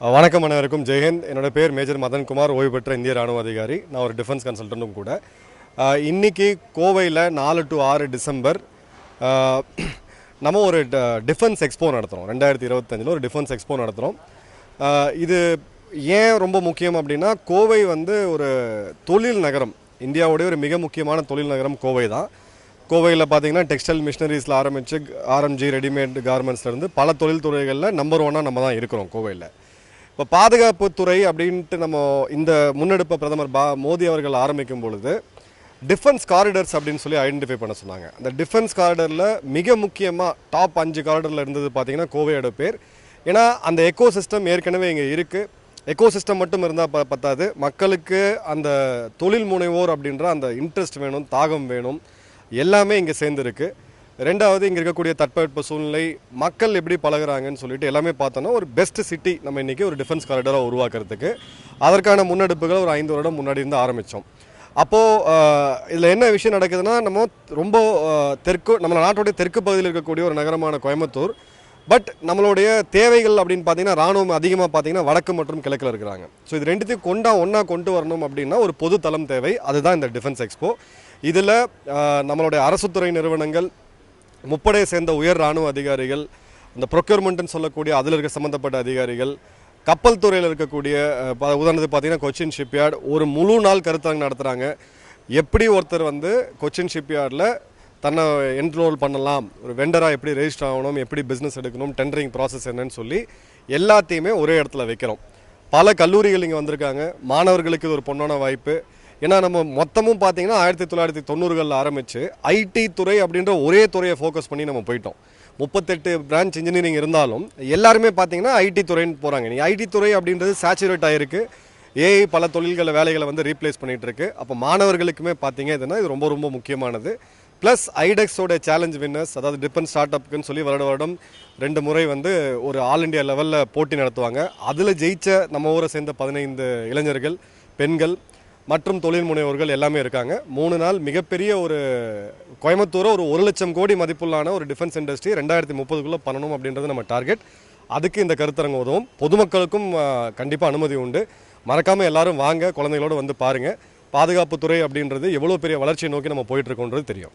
வணக்கம் அனைவருக்கும். ஜெயஹிந்த் என்னோட பேர் மேஜர் மதன்குமார் ஓய்வு பெற்ற இந்திய ராணுவ அதிகாரி. நான் ஒரு டிஃபென்ஸ் கன்சல்டன்ட்டும் கூட. இன்றைக்கி இன்னைக்கு கோவையில் நாலு டு ஆறு டிசம்பர் நம்ம ஒரு டிஃபென்ஸ் எக்ஸ்போ நடத்துகிறோம் ரெண்டாயிரத்தி இருபத்தஞ்சில் ஒரு டிஃபென்ஸ் எக்ஸ்போ நடத்துகிறோம் இது ஏன் ரொம்ப முக்கியம் அப்படின்னா கோவை வந்து ஒரு தொழில் நகரம். இந்தியாவுடைய ஒரு மிக முக்கியமான தொழில் நகரம் கோவை தான். கோவையில் பார்த்தீங்கன்னா டெக்ஸ்டைல் மிஷினரிஸில் ஆரம்பித்து ஆர்எம்ஜி ரெடிமேட் கார்மெண்ட்ஸ்லேருந்து பல தொழில் துறைகளில் நம்பர் ஒன்னாக நம்ம தான் இருக்கிறோம் கோவையில். இப்போ பாதுகாப்பு துறை அப்படின்ட்டு நம்ம இந்த முன்னெடுப்பை பிரதமர் பா மோடி அவர்கள் ஆரம்பிக்கும் பொழுது டிஃபென்ஸ் காரிடர்ஸ் அப்படின்னு சொல்லி ஐடென்டிஃபை பண்ண சொன்னாங்க. அந்த டிஃபென்ஸ் காரிடரில் மிக முக்கியமாக டாப் அஞ்சு காரிடரில் இருந்தது பார்த்தீங்கன்னா கோவையோட பேர் ஏன்னா அந்த எக்கோ சிஸ்டம் ஏற்கனவே இங்கே இருக்குது எக்கோ சிஸ்டம் மட்டும் இருந்தால் ப பத்தாது. மக்களுக்கு அந்த தொழில் முனைவோர் அப்படின்ற அந்த இன்ட்ரெஸ்ட் வேணும் தாகம் வேணும். எல்லாமே இங்கே சேர்ந்துருக்கு. ரெண்டாவது இங்கே இருக்கக்கூடிய தட்பவெட்ப சூழ்நிலை மக்கள் எப்படி பழகுறாங்கன்னு சொல்லிட்டு எல்லாமே பார்த்தோன்னா ஒரு பெஸ்ட் சிட்டி நம்ம இன்றைக்கி ஒரு டிஃபென்ஸ் காரிடராக உருவாக்குறதுக்கு. அதற்கான முன்னெடுப்புகள் ஒரு ஐந்து வருடம் முன்னாடி இருந்து ஆரம்பித்தோம் அப்போது இதில் என்ன விஷயம் நடக்குதுன்னா நம்ம ரொம்ப தெற்கு நம்ம நாட்டுடைய தெற்கு பகுதியில் இருக்கக்கூடிய ஒரு நகரமான கோயம்புத்தூர். பட் நம்மளுடைய தேவைகள் அப்படின்னு பார்த்தீங்கன்னா ராணுவம் அதிகமாக பார்த்தீங்கன்னா வடக்கு மற்றும் கிழக்கில் இருக்கிறாங்க. ஸோ இது ரெண்டுத்தையும் கொண்டா ஒன்றா கொண்டு வரணும் அப்படின்னா ஒரு பொது தளம் தேவை. அதுதான் இந்த டிஃபென்ஸ் எக்ஸ்போ இதில் நம்மளுடைய அரசுத்துறை நிறுவனங்கள் முப்படையை சேர்ந்த உயர் ராணுவ அதிகாரிகள் இந்த ப்ரொக்யூர்மெண்ட்னு சொல்லக்கூடிய அதில் இருக்க சம்மந்தப்பட்ட அதிகாரிகள் கப்பல் துறையில் இருக்கக்கூடிய ப- உதாரணத்துக்கு பார்த்தீங்கன்னா கொச்சின் ஷிப்யார்டு ஒரு முழு நாள் கருத்தரங்கு நடத்துகிறாங்க எப்படி ஒருத்தர் வந்து கொச்சின் ஷிப்யார்டில் தன்னை என்ரோல் பண்ணலாம் ஒரு வெண்டராக எப்படி ரெஜிஸ்டர் ஆகணும் எப்படி பிஸ்னஸ் எடுக்கணும் டெண்டரிங் ப்ராசஸ் என்னன்னு சொல்லி எல்லாத்தையுமே ஒரே இடத்துல வைக்கிறோம். பல கல்லூரிகள் இங்கே வந்திருக்காங்க. மாணவர்களுக்கு இது ஒரு பொண்ணான வாய்ப்பு. ஏன்னா நம்ம மொத்தமும் பார்த்தீங்கன்னா ஆயிரத்தி தொள்ளாயிரத்தி தொண்ணூறுகளில் ஆரம்பித்து ஐடி துறை அப்படின்ற ஒரே துறையை ஃபோக்கஸ் பண்ணி நம்ம போயிட்டோம். முப்பத்தெட்டு பிரான்ச் இன்ஜினியரிங் இருந்தாலும் எல்லாருமே பார்த்தீங்கன்னா ஐடி துறைன்னு போகிறாங்க நீ ஐடி துறை அப்படின்றது சேச்சுரேட் ஆகிருக்கு ஏஐ பல தொழில்களை வேலைகளை வந்து ரீப்ளேஸ் பண்ணிட்டு இருக்கு அப்போ மாணவர்களுக்குமே பார்த்தீங்க இதுனா இது ரொம்ப ரொம்ப முக்கியமானது. ப்ளஸ் ஐடெக்ஸோட சேலஞ்ச் வின்னர்ஸ் அதாவது டிஃபென்ஸ் ஸ்டார்ட் அப்புக்குன்னு சொல்லி வருட வருடம் ரெண்டு முறை வந்து ஒரு ஆல் இண்டியா லெவலில் போட்டி நடத்துவாங்க. அதில் ஜெயித்த நம்ம ஊரை சேர்ந்த பதினைந்து இளைஞர்கள் பெண்கள் மற்றும் தொழில் முனைவோர்கள் எல்லாமே இருக்காங்க. மூணு நாள் மிகப்பெரிய ஒரு கோயம்புத்தூரை ஒரு ஒரு லட்சம் கோடி மதிப்புள்ளான ஒரு டிஃபென்ஸ் இண்டஸ்ட்ரி ரெண்டாயிரத்தி முப்பதுக்குள்ளே பண்ணணும் அப்படின்றது நம்ம டார்கெட் அதுக்கு இந்த கருத்தரங்கு உதவும். பொதுமக்களுக்கும் கண்டிப்பாக அனுமதி உண்டு. மறக்காமல் எல்லாரும் வாங்க குழந்தைகளோடு வந்து பாருங்கள் பாதுகாப்புத்துறை அப்படின்றது எவ்வளோ பெரிய வளர்ச்சியை நோக்கி நம்ம போயிட்டுருக்கோன்றது தெரியும்.